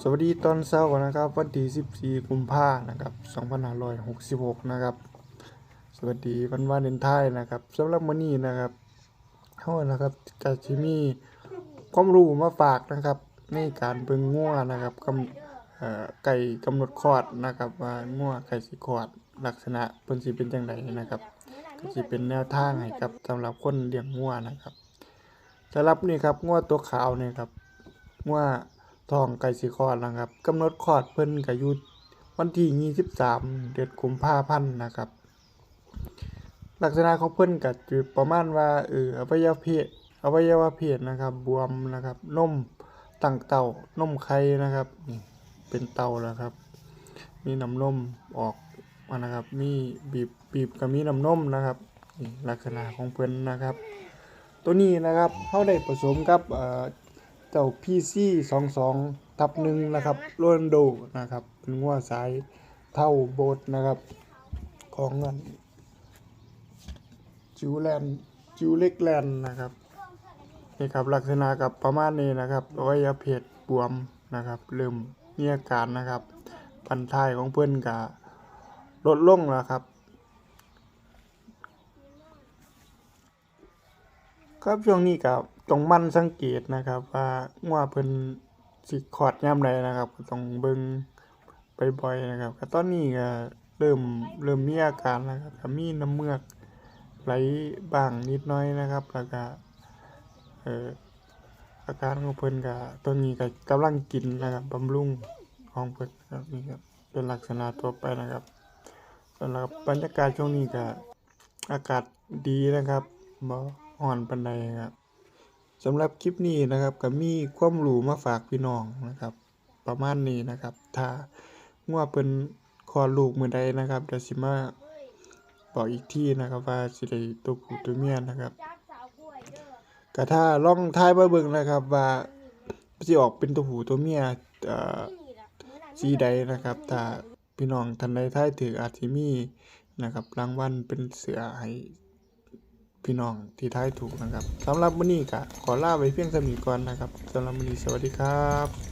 สวัสดีตอนเช้านะครับ วันที่14กุมภาพันธ์นะครับ2566 นะครับ สวัสดีวันวาเลนไทน์นะครับสำหรับมื้อนี้นะครับเฮานะครับก็สิมีความรู้มาฝากนะครับ ในการเบิ่งงัวนะครับกำเอ่อไก่กำหนดคลอดนะครับว่างัวไก่สิคลอดลักษณะเพิ่นสิเป็นจังไดนะครับก็สิเป็นแนวทางให้กับสำหรับคนเลี้ยงงัวนะครับสำหรับนี่ครับงัวตัวขาวนี่ครับ งัวทองไก่สิคอดนะครับกำหนดคลอดเพิ่นก็อยู่วันที่ 23 เดือนกุมภาพันธ์นะครับ ลักษณะของเพิ่นก็จะประมาณว่าเอออวัยวะเพศอวัยวะเพศนะครับ บวมนะครับนมตั้งเต้านมไข่นะครับนี่เป็นเต้าแล้วครับ มีน้ำนมออกมานะครับ มีบีบบีบก็มีน้ำนมนะครับลักษณะของเพิ่นนะครับ ตัวนี้นะครับเฮาได้ผสมกับ เอ่อเจ้า PC 22ทับหนึ่งนะครับโรนโดนะครับเป็นงัวสายเท่าโบสนะครับ ของเงินจิวแลนด์จิวเล็กแลนด์นะครับนี่ครับลักษณะกับประมาณนี้นะครับอวัยวะเพศบวมนะครับเริ่มมีอาการนะครับพันท้ายของเพื่อนกะลดลงแล้วครับครับช่วงนี้ก็ ต้องมั่นสังเกตนะครับว่างัวเพิ่นสิคลอดยามใดนะครับก็ต้องเบิ่งบ่อยๆนะครับก็ตอนนี้ก็เริ่มเริ่มมีอาการแล้วครับก็มีน้ำเมือกไหลบ้างนิดน้อยนะครับ แล้วก็เอ่ออาการของเพิ่นก็ตอนนี้ก็กำลังกินนะครับบำรุงของเพิ่นครับนี่ครับเป็นลักษณะทั่วไปนะครับสำหรับบรรยากาศช่วงนี้ก็อากาศดีนะครับบ่ร้อนปานใดครับ สำหรับคลิปนี้นะครับก็มีความรู้มาฝากพี่น้องนะครับ ประมาณนี้นะครับ ถ้างัวเพิ่นคอลูกมื้อใดนะครับเดี๋ยวสิมาบอกอีกที่นะครับว่าสิได้ตัวผู้ตัวเมียนะครับก็ถ้าล่องท้ายมาเบิ่งนะครับว่าสิออกเป็นตัวผู้ตัวเมียสีใดนะครับ ถ้าพี่น้องท่านใดท้ายถูกอาจสิมีนะครับรางวัลเป็นเสือให้ พี่น้องที่ท้ายถูกนะครับสำหรับมื้อนี้ก็ขอลาไปเพียงสมีก่อนนะครับสำหรับมื้อนี้สวัสดีครับ